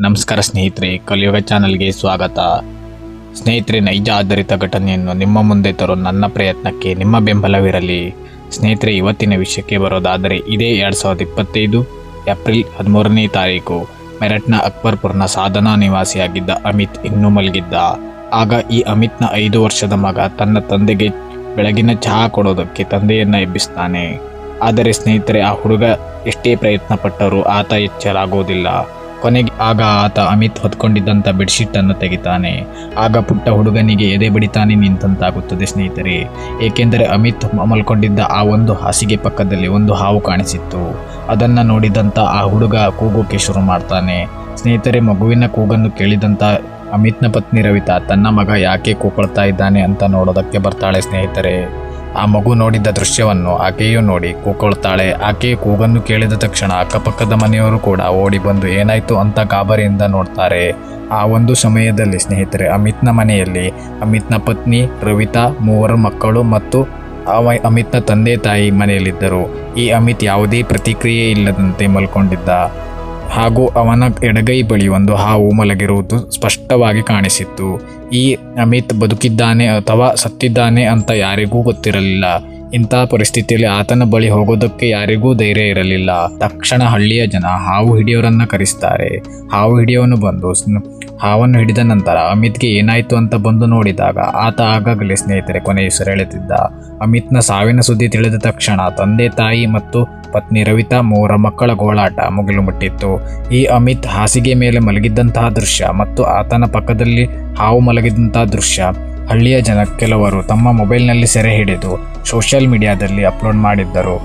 ನಮಸ್ಕಾರ ಸ್ನೇಹಿತರೆ, ಕಲಿಯುಗ ಚಾನಲ್ಗೆ ಸ್ವಾಗತ. ಸ್ನೇಹಿತರೆ, ನೈಜ ಆಧಾರಿತ ಘಟನೆಯನ್ನು ನಿಮ್ಮ ಮುಂದೆ ತರೋ ನನ್ನ ಪ್ರಯತ್ನಕ್ಕೆ ನಿಮ್ಮ ಬೆಂಬಲವಿರಲಿ. ಸ್ನೇಹಿತರೆ, ಇವತ್ತಿನ ವಿಷಯಕ್ಕೆ ಬರೋದಾದರೆ ಇದೇ ಎರಡು ಸಾವಿರದ ಇಪ್ಪತ್ತೈದು, ಏಪ್ರಿಲ್ ಹದಿಮೂರನೇ ತಾರೀಕು. ಮೆರಟ್ನ ಅಕ್ಬರ್ಪುರ್ನ ಸಾಧನಾ ನಿವಾಸಿಯಾಗಿದ್ದ ಅಮಿತ್ ಇನ್ನೂ ಮಲಗಿದ್ದ. ಆಗ ಈ ಅಮಿತ್ನ ಐದು ವರ್ಷದ ಮಗ ತನ್ನ ತಂದೆಗೆ ಬೆಳಗಿನ ಚಹಾ ಕೊಡೋದಕ್ಕೆ ತಂದೆಯನ್ನ ಎಬ್ಬಿಸ್ತಾನೆ. ಆದರೆ ಸ್ನೇಹಿತರೆ, ಆ ಹುಡುಗ ಎಷ್ಟೇ ಪ್ರಯತ್ನ ಪಟ್ಟರೂ ಆತ ಎಚ್ಚರಾಗೋದಿಲ್ಲ ಕೊನೆಗೆ ಆಗ ಆತ ಅಮಿತ್ ಹೊತ್ಕೊಂಡಿದ್ದಂಥ ಬೆಡ್ಶೀಟನ್ನು ತೆಗಿತಾನೆ. ಆಗ ಪುಟ್ಟ ಹುಡುಗನಿಗೆ ಎದೆ ಬಡಿತಾನೆ ನಿಂತಂತಾಗುತ್ತದೆ ಸ್ನೇಹಿತರೆ. ಏಕೆಂದರೆ ಅಮಿತ್ ಮಲ್ಕೊಂಡಿದ್ದ ಆ ಒಂದು ಹಾಸಿಗೆ ಪಕ್ಕದಲ್ಲಿ ಒಂದು ಹಾವು ಕಾಣಿಸಿತ್ತು. ಅದನ್ನು ನೋಡಿದಂಥ ಆ ಹುಡುಗ ಕೂಗೋಕೆ ಶುರು ಮಾಡ್ತಾನೆ. ಸ್ನೇಹಿತರೆ, ಮಗುವಿನ ಕೂಗನ್ನು ಕೇಳಿದಂಥ ಅಮಿತ್ನ ಪತ್ನಿ ರವಿತಾ, ತನ್ನ ಮಗ ಯಾಕೆ ಕೂಕೊಳ್ತಾ ಇದ್ದಾನೆ ಅಂತ ನೋಡೋದಕ್ಕೆ ಬರ್ತಾಳೆ ಸ್ನೇಹಿತರೆ. ಆ ಮಗು ನೋಡಿದ್ದ ದೃಶ್ಯವನ್ನು ಆಕೆಯೂ ನೋಡಿ ಕೂಕೊಳ್ತಾಳೆ. ಆಕೆಯ ಕೂಗನ್ನು ಕೇಳಿದ ತಕ್ಷಣ ಅಕ್ಕಪಕ್ಕದ ಮನೆಯವರು ಕೂಡ ಓಡಿ ಬಂದು, ಏನಾಯ್ತು ಅಂತ ಗಾಬರಿಯಿಂದ ನೋಡ್ತಾರೆ. ಆ ಒಂದು ಸಮಯದಲ್ಲಿ ಸ್ನೇಹಿತರೆ, ಅಮಿತ್ನ ಮನೆಯಲ್ಲಿ ಅಮಿತ್ನ ಪತ್ನಿ, ರವಿತಾ, ಮೂವರು ಮಕ್ಕಳು ಮತ್ತು ಅವ, ಅಮಿತ್ನ ತಂದೆ ತಾಯಿ ಮನೆಯಲ್ಲಿದ್ದರು. ಈ ಅಮಿತ್ ಯಾವುದೇ ಪ್ರತಿಕ್ರಿಯೆ ಇಲ್ಲದಂತೆ ಮಲ್ಕೊಂಡಿದ್ದ. ಹಾಗೂ ಅವನ ಎಡಗೈ ಬಳಿ ಒಂದು ಹಾವು ಮಲಗಿರುವುದು ಸ್ಪಷ್ಟವಾಗಿ ಕಾಣಿಸಿತ್ತು. ಈ ಅಮಿತ್ ಬದುಕಿದ್ದಾನೆ ಅಥವಾ ಸತ್ತಿದ್ದಾನೆ ಅಂತ ಯಾರಿಗೂ ಗೊತ್ತಿರಲಿಲ್ಲ. ಇಂತಹ ಪರಿಸ್ಥಿತಿಯಲ್ಲಿ ಆತನ ಬಳಿ ಹೋಗೋದಕ್ಕೆ ಯಾರಿಗೂ ಧೈರ್ಯ ಇರಲಿಲ್ಲ. ತಕ್ಷಣ ಹಳ್ಳಿಯ ಜನ ಹಾವು ಹಿಡಿಯೋರನ್ನ ಕರೆಸ್ತಾರೆ. ಹಾವು ಹಿಡಿಯೋನು ಬಂದು ಹಾವನ್ನು ಹಿಡಿದ ನಂತರ ಅಮಿತ್ಗೆ ಏನಾಯಿತು ಅಂತ ಬಂದು ನೋಡಿದಾಗ ಆತ ಆಗಾಗಲೇ ಸ್ನೇಹಿತರೆ ಕೊನೆಯುಸಿರೆಳೆದಿದ್ದ ಅಮಿತ್ನ ಸಾವಿನ ಸುದ್ದಿ ತಿಳಿದ ತಕ್ಷಣ ತಂದೆ, ತಾಯಿ ಮತ್ತು ಪತ್ನಿ ರವಿತಾ ಮೂವರ ಮಕ್ಕಳ ಗೋಳಾಟ ಮುಗಿಲು ಮುಟ್ಟಿತ್ತು. ಈ ಅಮಿತ್ ಹಾಸಿಗೆ ಮೇಲೆ ಮಲಗಿದ್ದಂತಹ ದೃಶ್ಯ ಮತ್ತು ಆತನ ಪಕ್ಕದಲ್ಲಿ ಹಾವು ಮಲಗಿದಂತಹ ದೃಶ್ಯ ಹಳ್ಳಿಯ ಜನ ಕೆಲವರು ತಮ್ಮ ಮೊಬೈಲ್ನಲ್ಲಿ ಸೆರೆ ಹಿಡಿದು ಸೋಷಿಯಲ್ ಮೀಡಿಯಾದಲ್ಲಿ ಅಪ್ಲೋಡ್ ಮಾಡಿದ್ದರು.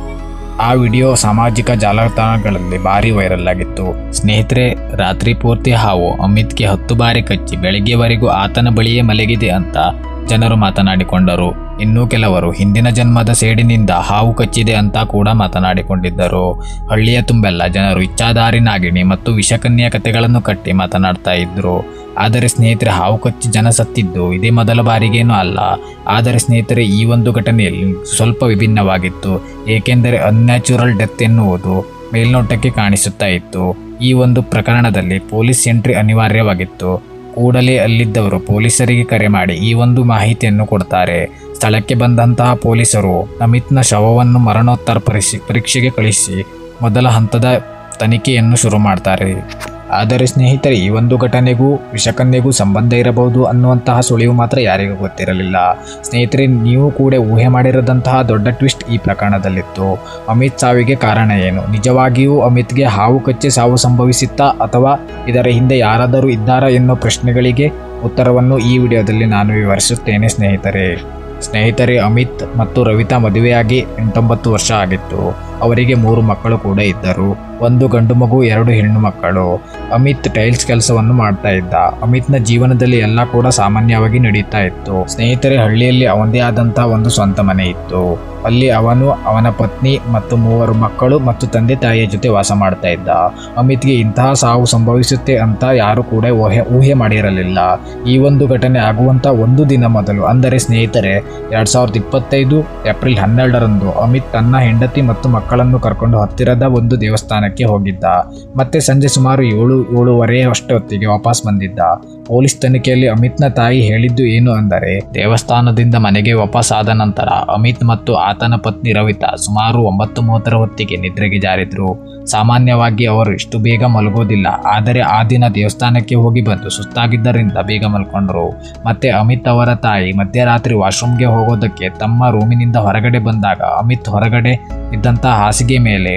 ಆ ವಿಡಿಯೋ ಸಾಮಾಜಿಕ ಜಾಲತಾಣಗಳಲ್ಲಿ ಭಾರಿ ವೈರಲ್ ಆಗಿತ್ತು. ಸ್ನೇಹಿತರೆ, ರಾತ್ರಿ ಪೂರ್ತಿ ಹಾವು ಅಮಿತ್ಗೆ ಹತ್ತು ಬಾರಿ ಕಚ್ಚಿ ಬೆಳಗ್ಗೆವರೆಗೂ ಆತನ ಬಳಿಯೇ ಮಲಗಿದೆ ಅಂತ ಜನರು ಮಾತನಾಡಿಕೊಂಡರು. ಇನ್ನೂ ಕೆಲವರು ಹಿಂದಿನ ಜನ್ಮದ ಸೇಡಿನಿಂದ ಹಾವು ಕಚ್ಚಿದೆ ಅಂತ ಕೂಡ ಮಾತನಾಡಿಕೊಂಡಿದ್ದರು. ಹಳ್ಳಿಯ ತುಂಬೆಲ್ಲ ಜನರು ಇಚ್ಛಾಧಾರಿ ನಾಗಿಣಿ ಮತ್ತು ವಿಷಕನ್ಯಾ ಕಥೆಗಳನ್ನು ಕಟ್ಟಿ ಮಾತನಾಡ್ತಾ ಇದ್ರು. ಆದರೆ ಸ್ನೇಹಿತರೆ, ಹಾವು ಕಚ್ಚಿ ಜನ ಸತ್ತಿದ್ದು ಇದೇ ಮೊದಲ ಬಾರಿಗೇನೂ ಅಲ್ಲ. ಆದರೆ ಸ್ನೇಹಿತರೆ, ಈ ಒಂದು ಘಟನೆಯಲ್ಲಿ ಸ್ವಲ್ಪ ವಿಭಿನ್ನವಾಗಿತ್ತು. ಏಕೆಂದರೆ ಅನ್ಯಾಚುರಲ್ ಡೆತ್ ಎನ್ನುವುದು ಮೇಲ್ನೋಟಕ್ಕೆ ಕಾಣಿಸುತ್ತಾ ಇತ್ತು. ಈ ಒಂದು ಪ್ರಕರಣದಲ್ಲಿ ಪೊಲೀಸ್ ಎಂಟ್ರಿ ಅನಿವಾರ್ಯವಾಗಿತ್ತು. ಕೂಡಲೇ ಅಲ್ಲಿದ್ದವರು ಪೊಲೀಸರಿಗೆ ಕರೆ ಮಾಡಿ ಈ ಒಂದು ಮಾಹಿತಿಯನ್ನು ಕೊಡ್ತಾರೆ. ಸ್ಥಳಕ್ಕೆ ಬಂದಂತಹ ಪೊಲೀಸರು ನಮಿತ್ನ ಶವವನ್ನು ಮರಣೋತ್ತರ ಪರೀಕ್ಷೆ ಪರೀಕ್ಷೆಗೆ ಕಳಿಸಿ ಮೊದಲ ಹಂತದ ತನಿಖೆಯನ್ನು ಶುರು ಮಾಡ್ತಾರೆ. ಆದರೆ ಸ್ನೇಹಿತರೆ, ಈ ಒಂದು ಘಟನೆಗೂ, ವಿಷಕನ್ಯೆಗೂ ಸಂಬಂಧ ಇರಬಹುದು ಅನ್ನುವಂತಹ ಸುಳಿವು ಮಾತ್ರ ಯಾರಿಗೂ ಗೊತ್ತಿರಲಿಲ್ಲ. ಸ್ನೇಹಿತರೆ, ನೀವು ಕೂಡ ಊಹೆ ಮಾಡಿರದಂತಹ ದೊಡ್ಡ ಟ್ವಿಸ್ಟ್ ಈ ಪ್ರಕರಣದಲ್ಲಿತ್ತು. ಅಮಿತ್ ಸಾವಿಗೆ ಕಾರಣ ಏನು? ನಿಜವಾಗಿಯೂ ಅಮಿತ್ಗೆ ಹಾವು ಕಚ್ಚಿ ಸಾವು ಸಂಭವಿಸಿತ್ತಾ ಅಥವಾ ಇದರ ಹಿಂದೆ ಯಾರಾದರೂ ಇದ್ದಾರಾ ಎನ್ನುವ ಪ್ರಶ್ನೆಗಳಿಗೆ ಉತ್ತರವನ್ನು ಈ ವಿಡಿಯೋದಲ್ಲಿ ನಾನು ವಿವರಿಸುತ್ತೇನೆ ಸ್ನೇಹಿತರೆ. ಸ್ನೇಹಿತರೆ, ಅಮಿತ್ ಮತ್ತು ರವಿತಾ ಮದುವೆಯಾಗಿ ಎಂಟೊಂಬತ್ತು ವರ್ಷ ಆಗಿತ್ತು. ಅವರಿಗೆ ಮೂರು ಮಕ್ಕಳು ಕೂಡ ಇದ್ದರು. ಒಂದು ಗಂಡು ಮಗು, ಎರಡು ಹೆಣ್ಣು ಮಕ್ಕಳು. ಅಮಿತ್ ಟೈಲ್ಸ್ ಕೆಲಸವನ್ನು ಮಾಡ್ತಾ ಇದ್ದ. ಅಮಿತ್ನ ಜೀವನದಲ್ಲಿ ಎಲ್ಲ ಕೂಡ ಸಾಮಾನ್ಯವಾಗಿ ನಡೀತಾ ಇತ್ತು. ಸ್ನೇಹಿತರೆ, ಹಳ್ಳಿಯಲ್ಲಿ ಅವನದೇ ಆದಂತಹ ಒಂದು ಸ್ವಂತ ಮನೆ ಇತ್ತು. ಅಲ್ಲಿ ಅವನು, ಅವನ ಪತ್ನಿ ಮತ್ತು ಮೂವರು ಮಕ್ಕಳು ಮತ್ತು ತಂದೆ ತಾಯಿಯ ಜೊತೆ ವಾಸ ಮಾಡ್ತಾ ಇದ್ದ. ಅಮಿತ್ಗೆ ಇಂತಹ ಸಾವು ಸಂಭವಿಸುತ್ತೆ ಅಂತ ಯಾರು ಕೂಡ ಊಹೆ ಊಹೆ ಮಾಡಿರಲಿಲ್ಲ. ಈ ಒಂದು ಘಟನೆ ಆಗುವಂತ ಒಂದು ದಿನ ಮೊದಲು, ಅಂದರೆ ಸ್ನೇಹಿತರೆ, ಎರಡ್ ಸಾವಿರದ ಇಪ್ಪತ್ತೈದು ಏಪ್ರಿಲ್ ಹನ್ನೆರಡರಂದು ಅಮಿತ್ ತನ್ನ ಹೆಂಡತಿ ಮತ್ತು ಮಕ್ಕಳನ್ನು ಕರ್ಕೊಂಡು ಹತ್ತಿರದ ಒಂದು ದೇವಸ್ಥಾನಕ್ಕೆ ಹೋಗಿದ್ದ. ಮತ್ತೆ ಸಂಜೆ ಸುಮಾರು ಏಳು ಏಳುವರೆ ಅಷ್ಟೊತ್ತಿಗೆ ವಾಪಸ್ ಬಂದಿದ್ದ. ಪೊಲೀಸ್ ತನಿಖೆಯಲ್ಲಿ ಅಮಿತ್ನ ತಾಯಿ ಹೇಳಿದ್ದು ಏನು ಅಂದರೆ, ದೇವಸ್ಥಾನದಿಂದ ಮನೆಗೆ ವಾಪಸ್ ಆದ ನಂತರ ಅಮಿತ್ ಮತ್ತು ಆತನ ಪತ್ನಿ ರವಿತಾ ಸುಮಾರು ಒಂಬತ್ತು ಮೂವತ್ತರ ಹೊತ್ತಿಗೆ ನಿದ್ರೆಗೆ ಜಾರಿದ್ರು. ಸಾಮಾನ್ಯವಾಗಿ ಅವರು ಇಷ್ಟು ಬೇಗ ಮಲಗೋದಿಲ್ಲ, ಆದರೆ ಆ ದಿನ ದೇವಸ್ಥಾನಕ್ಕೆ ಹೋಗಿ ಬಂದು ಸುಸ್ತಾಗಿದ್ದರಿಂದ ಬೇಗ ಮಲ್ಕೊಂಡ್ರು. ಮತ್ತೆ ಅಮಿತ್ ಅವರ ತಾಯಿ ಮಧ್ಯರಾತ್ರಿ ವಾಶ್ರೂಮ್ಗೆ ಹೋಗೋದಕ್ಕೆ ತಮ್ಮ ರೂಮಿನಿಂದ ಹೊರಗಡೆ ಬಂದಾಗ ಅಮಿತ್ ಹೊರಗಡೆ ಇದ್ದಂಥ ಹಾಸಿಗೆ ಮೇಲೆ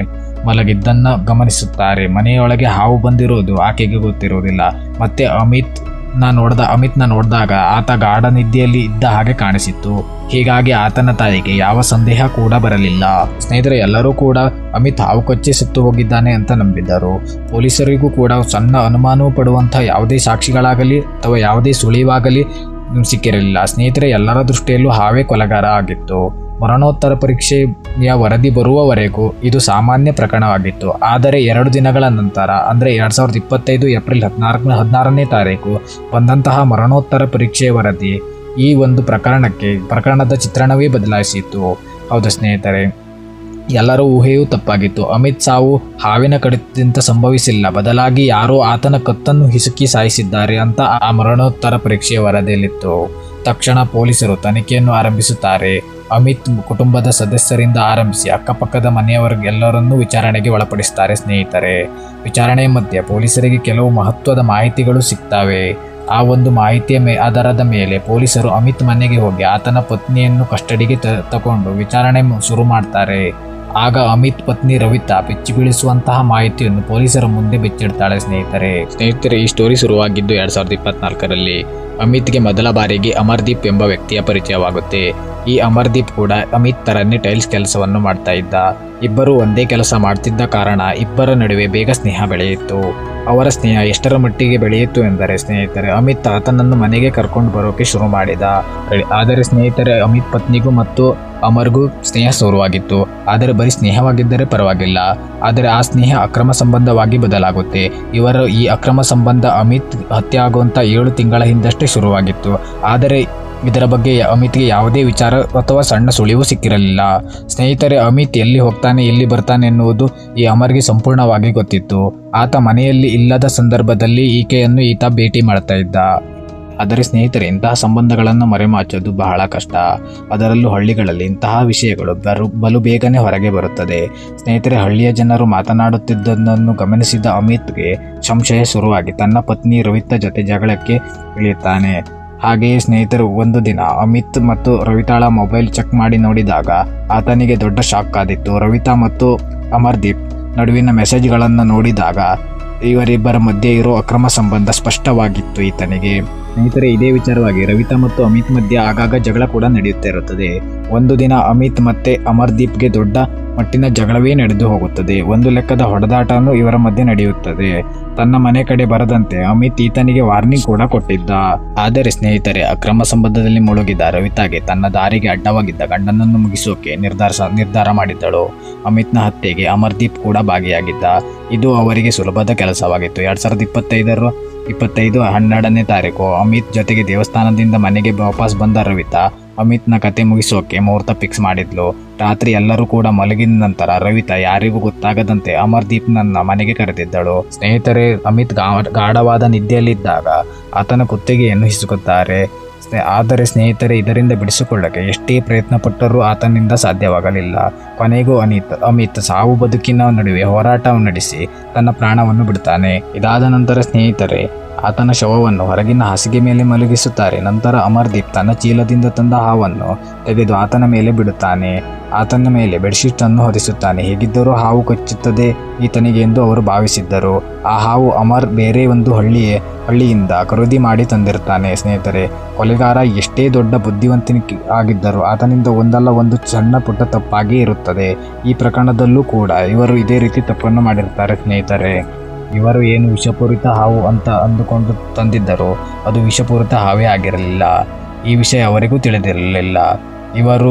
ಮಲಗಿದ್ದನ್ನು ಗಮನಿಸುತ್ತಾರೆ. ಮನೆಯೊಳಗೆ ಹಾವು ಬಂದಿರೋದು ಆಕೆಗೆ ಗೊತ್ತಿರುವುದಿಲ್ಲ ಮತ್ತೆ ಅಮಿತ್ ನ ನೋಡಿದ, ಅಮಿತ್ನ ನೋಡಿದಾಗ ಆತ ಗಾಢ ನಿದ್ದೆಯಲ್ಲಿ ಇದ್ದ ಹಾಗೆ ಕಾಣಿಸಿತ್ತು. ಹೀಗಾಗಿ ಆತನ ತಾಯಿಗೆ ಯಾವ ಸಂದೇಹ ಕೂಡ ಬರಲಿಲ್ಲ. ಸ್ನೇಹಿತರೆ, ಎಲ್ಲರೂ ಕೂಡ ಅಮಿತ್ ಹಾವು ಕಚ್ಚಿ ಸತ್ತು ಹೋಗಿದ್ದಾನೆ ಅಂತ ನಂಬಿದ್ದರು. ಪೊಲೀಸರಿಗೂ ಕೂಡ ಸಣ್ಣ ಅನುಮಾನವೂ ಪಡುವಂಥ ಯಾವುದೇ ಸಾಕ್ಷಿಗಳಾಗಲಿ ಅಥವಾ ಯಾವುದೇ ಸುಳಿವಾಗಲಿ ಸಿಕ್ಕಿರಲಿಲ್ಲ. ಸ್ನೇಹಿತರೆ, ಎಲ್ಲರ ದೃಷ್ಟಿಯಲ್ಲೂ ಹಾವೇ ಕೊಲೆಗಾರ ಆಗಿತ್ತು. ಮರಣೋತ್ತರ ಪರೀಕ್ಷೆಯ ವರದಿ ಬರುವವರೆಗೂ ಇದು ಸಾಮಾನ್ಯ ಪ್ರಕರಣವಾಗಿತ್ತು. ಆದರೆ ಎರಡು ದಿನಗಳ ನಂತರ, ಅಂದರೆ ಎರಡು ಸಾವಿರದ ಇಪ್ಪತ್ತೈದು ಏಪ್ರಿಲ್ ಹದಿನಾಲ್ಕು ಹದಿನಾರನೇ ತಾರೀಕು, ಬಂದಂತಹ ಮರಣೋತ್ತರ ಪರೀಕ್ಷೆಯ ವರದಿ ಈ ಒಂದು ಪ್ರಕರಣಕ್ಕೆ, ಪ್ರಕರಣದ ಚಿತ್ರಣವೇ ಬದಲಾಯಿಸಿತ್ತು. ಹೌದು ಸ್ನೇಹಿತರೆ? ಎಲ್ಲರ ಊಹೆಯೂ ತಪ್ಪಾಗಿತ್ತು. ಅಮಿತ್ ಸಾವು ಹಾವಿನ ಕಡಿತದಿಂದ ಸಂಭವಿಸಿಲ್ಲ. ಬದಲಾಗಿ ಯಾರೋ ಆತನ ಕತ್ತನ್ನು ಹಿಸುಕಿ ಸಾಯಿಸಿದ್ದಾರೆ ಅಂತ ಆ ಮರಣೋತ್ತರ ಪರೀಕ್ಷೆಯ ವರದಿಯಲ್ಲಿತ್ತು. ತಕ್ಷಣ ಪೊಲೀಸರು ತನಿಖೆಯನ್ನು ಆರಂಭಿಸುತ್ತಾರೆ. ಅಮಿತ್ ಕುಟುಂಬದ ಸದಸ್ಯರಿಂದ ಆರಂಭಿಸಿ ಅಕ್ಕಪಕ್ಕದ ಮನೆಯವರಿಗೆಲ್ಲರನ್ನೂ ವಿಚಾರಣೆಗೆ ಒಳಪಡಿಸುತ್ತಾರೆ ಸ್ನೇಹಿತರೆ. ವಿಚಾರಣೆ ಮಧ್ಯೆ ಪೊಲೀಸರಿಗೆ ಕೆಲವು ಮಹತ್ವದ ಮಾಹಿತಿಗಳು ಸಿಗ್ತವೆ. ಆ ಒಂದು ಮಾಹಿತಿಯ ಮೇ, ಆಧಾರದ ಮೇಲೆ ಪೊಲೀಸರು ಅಮಿತ್ ಮನೆಗೆ ಹೋಗಿ ಆತನ ಪತ್ನಿಯನ್ನು ಕಸ್ಟಡಿಗೆ ತ ತಗೊಂಡು ವಿಚಾರಣೆ ಶುರು ಮಾಡ್ತಾರೆ. ಆಗ ಅಮಿತ್ ಪತ್ನಿ ರವಿತಾ ಬೆಚ್ಚಿ ಬೀಳಿಸುವಂತಹ ಮಾಹಿತಿಯನ್ನು ಪೊಲೀಸರ ಮುಂದೆ ಬಿಚ್ಚಿಡ್ತಾಳೆ ಸ್ನೇಹಿತರೆ. ಸ್ನೇಹಿತರೆ, ಈ ಸ್ಟೋರಿ ಶುರುವಾಗಿದ್ದು ಎರಡು ಸಾವಿರದ ಇಪ್ಪತ್ನಾಲ್ಕರಲ್ಲಿ. ಅಮಿತ್ಗೆ ಮೊದಲ ಬಾರಿಗೆ ಅಮರ್ದೀಪ್ ಎಂಬ ವ್ಯಕ್ತಿಯ ಪರಿಚಯವಾಗುತ್ತೆ. ಈ ಅಮರ್ದೀಪ್ ಕೂಡ ಅಮಿತ್ ತರನ್ನೇ ಟೈಲ್ಸ್ ಕೆಲಸವನ್ನು ಮಾಡ್ತಾ ಇದ್ದ. ಇಬ್ಬರು ಒಂದೇ ಕೆಲಸ ಮಾಡ್ತಿದ್ದ ಕಾರಣ ಇಬ್ಬರ ನಡುವೆ ಬೇಗ ಸ್ನೇಹ ಬೆಳೆಯಿತು. ಅವರ ಸ್ನೇಹ ಎಷ್ಟರ ಮಟ್ಟಿಗೆ ಬೆಳೆಯಿತು ಎಂದರೆ ಸ್ನೇಹಿತರೆ, ಅಮಿತ್ ಆತನನ್ನು ಮನೆಗೆ ಕರ್ಕೊಂಡು ಬರೋಕೆ ಶುರು ಮಾಡಿದ. ಆದರೆ ಸ್ನೇಹಿತರೆ, ಅಮಿತ್ ಪತ್ನಿಗೂ ಮತ್ತು ಅಮರ್ಗೂ ಸ್ನೇಹ ಸೋರುವಾಗಿತ್ತು. ಆದರೆ ಬರೀ ಸ್ನೇಹವಾಗಿದ್ದರೆ ಪರವಾಗಿಲ್ಲ. ಆದರೆ ಆ ಸ್ನೇಹ ಅಕ್ರಮ ಸಂಬಂಧವಾಗಿ ಬದಲಾಗುತ್ತೆ. ಇವರ ಈ ಅಕ್ರಮ ಸಂಬಂಧ ಅಮಿತ್ ಹತ್ಯೆ ಆಗುವಂಥ ಏಳು ತಿಂಗಳ ಹಿಂದಷ್ಟೇ ಶುರುವಾಗಿತ್ತು. ಆದರೆ ಇದರ ಬಗ್ಗೆ ಅಮಿತ್ಗೆ ಯಾವುದೇ ವಿಚಾರ ಅಥವಾ ಸಣ್ಣ ಸುಳಿವು ಸಿಕ್ಕಿರಲಿಲ್ಲ. ಸ್ನೇಹಿತರೆ, ಅಮಿತ್ ಎಲ್ಲಿ ಹೋಗ್ತಾನೆ, ಎಲ್ಲಿ ಬರ್ತಾನೆ ಎನ್ನುವುದು ಈ ಅಮರ್ಗೆ ಸಂಪೂರ್ಣವಾಗಿ ಗೊತ್ತಿತ್ತು. ಆತ ಮನೆಯಲ್ಲಿ ಇಲ್ಲದ ಸಂದರ್ಭದಲ್ಲಿ ಈಕೆಯನ್ನು ಈತ ಭೇಟಿ ಮಾಡ್ತಾ ಇದ್ದ. ಆದರೆ ಸ್ನೇಹಿತರೆ, ಇಂತಹ ಸಂಬಂಧಗಳನ್ನು ಮರೆಮಾಚೋದು ಬಹಳ ಕಷ್ಟ. ಅದರಲ್ಲೂ ಹಳ್ಳಿಗಳಲ್ಲಿ ಇಂತಹ ವಿಷಯಗಳು ಬರು, ಬಲು ಬೇಗನೆ ಹೊರಗೆ ಬರುತ್ತದೆ. ಸ್ನೇಹಿತರೆ, ಹಳ್ಳಿಯ ಜನರು ಮಾತನಾಡುತ್ತಿದ್ದದನ್ನು ಗಮನಿಸಿದ ಅಮಿತ್ಗೆ ಸಂಶಯ ಶುರುವಾಗಿ ತನ್ನ ಪತ್ನಿ ರವಿತಾ ಜೊತೆ ಜಗಳಕ್ಕೆ ಇಳಿಯುತ್ತಾನೆ. ಹಾಗೆಯೇ ಸ್ನೇಹಿತರು, ಒಂದು ದಿನ ಅಮಿತ್ ಮತ್ತು ರವಿತಾಳ ಮೊಬೈಲ್ ಚೆಕ್ ಮಾಡಿ ನೋಡಿದಾಗ ಆತನಿಗೆ ದೊಡ್ಡ ಶಾಕ್ ಆದಿತ್ತು. ರವಿತಾ ಮತ್ತು ಅಮರ್ದೀಪ್ ನಡುವಿನ ಮೆಸೇಜ್ಗಳನ್ನು ನೋಡಿದಾಗ, ಇವರಿಬ್ಬರ ಮಧ್ಯೆ ಇರೋ ಅಕ್ರಮ ಸಂಬಂಧ ಸ್ಪಷ್ಟವಾಗಿತ್ತು ಈತನಿಗೆ. ಸ್ನೇಹಿತರೆ, ಇದೇ ವಿಚಾರವಾಗಿ ರವಿತಾ ಮತ್ತು ಅಮಿತ್ ಮಧ್ಯೆ ಆಗಾಗ ಜಗಳ ಕೂಡ ನಡೆಯುತ್ತಾ ಇರುತ್ತದೆ. ಒಂದು ದಿನ ಅಮಿತ್ ಮತ್ತೆ ಅಮರ್ದೀಪ್ಗೆ ದೊಡ್ಡ ಮಟ್ಟಿನ ಜಗಳವೇ ನಡೆದು ಹೋಗುತ್ತದೆ. ಒಂದು ಲೆಕ್ಕದ ಹೊಡೆದಾಟನೂ ಇವರ ಮಧ್ಯೆ ನಡೆಯುತ್ತದೆ. ತನ್ನ ಮನೆ ಕಡೆ ಬರದಂತೆ ಅಮಿತ್ ಈತನಿಗೆ ವಾರ್ನಿಂಗ್ ಕೂಡ ಕೊಟ್ಟಿದ್ದ. ಆದರೆ ಸ್ನೇಹಿತರೆ, ಅಕ್ರಮ ಸಂಬಂಧದಲ್ಲಿ ಮುಳುಗಿದ ರವಿತಾಗೆ ತನ್ನ ದಾರಿಗೆ ಅಡ್ಡವಾಗಿದ್ದ ಗಂಡನನ್ನು ಮುಗಿಸೋಕೆ ನಿರ್ಧಾರ ನಿರ್ಧಾರ ಮಾಡಿದ್ದಳು. ಅಮಿತ್ನ ಹತ್ಯೆಗೆ ಅಮರ್ದೀಪ್ ಕೂಡ ಭಾಗಿಯಾಗಿದ್ದ. ಇದು ಅವರಿಗೆ ಸುಲಭದ ಕೆಲಸವಾಗಿತ್ತು. ಎರಡ್ ಸಾವಿರದ ಇಪ್ಪತ್ತೈದರ ಇಪ್ಪತ್ತೈದು, ಹನ್ನೆರಡನೇ ತಾರೀಕು. ಅಮಿತ್ ಜೊತೆಗೆ ದೇವಸ್ಥಾನದಿಂದ ಮನೆಗೆ ವಾಪಸ್ ಬಂದ ರವಿತಾ, ಅಮಿತ್ನ ಕತೆ ಮುಗಿಸೋಕೆ ಮುಹೂರ್ತ ಫಿಕ್ಸ್ ಮಾಡಿದ್ಲು. ರಾತ್ರಿ ಎಲ್ಲರೂ ಕೂಡ ಮಲಗಿದ ನಂತರ ರವಿತಾ ಯಾರಿಗೂ ಗೊತ್ತಾಗದಂತೆ ಅಮರ್ದೀಪ್ ನನ್ನ ಮನೆಗೆ ಕರೆದಿದ್ದಳು. ಸ್ನೇಹಿತರೆ, ಅಮಿತ್ ಗಾಢವಾದ ನಿದ್ದೆಯಲ್ಲಿದ್ದಾಗ ಆತನ ಕುತ್ತಿಗೆಯನ್ನು ಹಿಸುಕುತ್ತಾರೆ. ಆದರೆ ಸ್ನೇಹಿತರೆ, ಇದರಿಂದ ಬಿಡಿಸಿಕೊಳ್ಳಕ್ಕೆ ಎಷ್ಟೇ ಪ್ರಯತ್ನ ಪಟ್ಟರೂ ಆತನಿಂದ ಸಾಧ್ಯವಾಗಲಿಲ್ಲ. ಕೊನೆಗೂ ಅನಿತ್, ಅಮಿತ್ ಸಾವು ಬದುಕಿನ ನಡುವೆ ಹೋರಾಟ ನಡೆಸಿ ತನ್ನ ಪ್ರಾಣವನ್ನು ಬಿಡ್ತಾನೆ. ಇದಾದ ನಂತರ ಸ್ನೇಹಿತರೆ ಆತನ ಶವವನ್ನು ಹೊರಗಿನ ಹಾಸಿಗೆ ಮೇಲೆ ಮಲಗಿಸುತ್ತಾರೆ. ನಂತರ ಅಮರ್ದೀಪ್ ತನ್ನ ಚೀಲದಿಂದ ತಂದ ಹಾವನ್ನು ತೆಗೆದು ಆತನ ಮೇಲೆ ಬಿಡುತ್ತಾನೆ. ಆತನ ಮೇಲೆ ಬೆಡ್ಶೀಟ್ ಅನ್ನು ಹೊದಿಸುತ್ತಾನೆ. ಹೇಗಿದ್ದರೂ ಹಾವು ಕಚ್ಚುತ್ತದೆ ಈತನಿಗೆ ಎಂದು ಅವರು ಭಾವಿಸಿದ್ದರು. ಆ ಹಾವು ಅಮರ್ ಬೇರೆ ಒಂದು ಹಳ್ಳಿಯ, ಹಳ್ಳಿಯಿಂದ ಖರೀದಿ ಮಾಡಿ ತಂದಿರುತ್ತಾನೆ. ಸ್ನೇಹಿತರೆ, ಕೊಲೆಗಾರ ಎಷ್ಟೇ ದೊಡ್ಡ ಬುದ್ಧಿವಂತನ ಆಗಿದ್ದರೂ ಆತನಿಂದ ಒಂದಲ್ಲ ಒಂದು ಸಣ್ಣ ಪುಟ್ಟ ತಪ್ಪಾಗಿ ಇರುತ್ತದೆ. ಈ ಪ್ರಕರಣದಲ್ಲೂ ಕೂಡ ಇವರು ಇದೇ ರೀತಿ ತಪ್ಪನ್ನು ಮಾಡಿರ್ತಾರೆ ಸ್ನೇಹಿತರೆ. ಇವರು ಏನು ವಿಷಪೂರಿತ ಹಾವು ಅಂತ ಅಂದುಕೊಂಡು ತಂದಿದ್ದರು, ಅದು ವಿಷಪೂರಿತ ಹಾವೇ ಆಗಿರಲಿಲ್ಲ. ಈ ವಿಷಯ ಅವರಿಗೂ ತಿಳಿದಿರಲಿಲ್ಲ. ಇವರು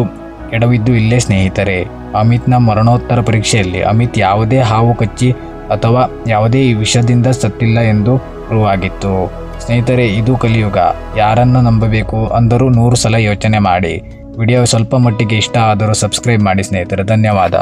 ಎಡವಿದ್ದು ಇಲ್ಲೇ ಸ್ನೇಹಿತರೆ. ಅಮಿತ್ನ ಮರಣೋತ್ತರ ಪರೀಕ್ಷೆಯಲ್ಲಿ ಅಮಿತ್ ಯಾವುದೇ ಹಾವು ಕಚ್ಚಿ ಅಥವಾ ಯಾವುದೇ ಈ ವಿಷದಿಂದ ಸತ್ತಿಲ್ಲ ಎಂದು ಪ್ರೂವಾಗಿತ್ತು. ಸ್ನೇಹಿತರೆ, ಇದು ಕಲಿಯುಗ. ಯಾರನ್ನು ನಂಬಬೇಕು ಅಂದರೂ ನೂರು ಸಲ ಯೋಚನೆ ಮಾಡಿ. ವಿಡಿಯೋ ಸ್ವಲ್ಪ ಮಟ್ಟಿಗೆ ಇಷ್ಟ ಆದರೂ ಸಬ್ಸ್ಕ್ರೈಬ್ ಮಾಡಿ ಸ್ನೇಹಿತರೆ. ಧನ್ಯವಾದ.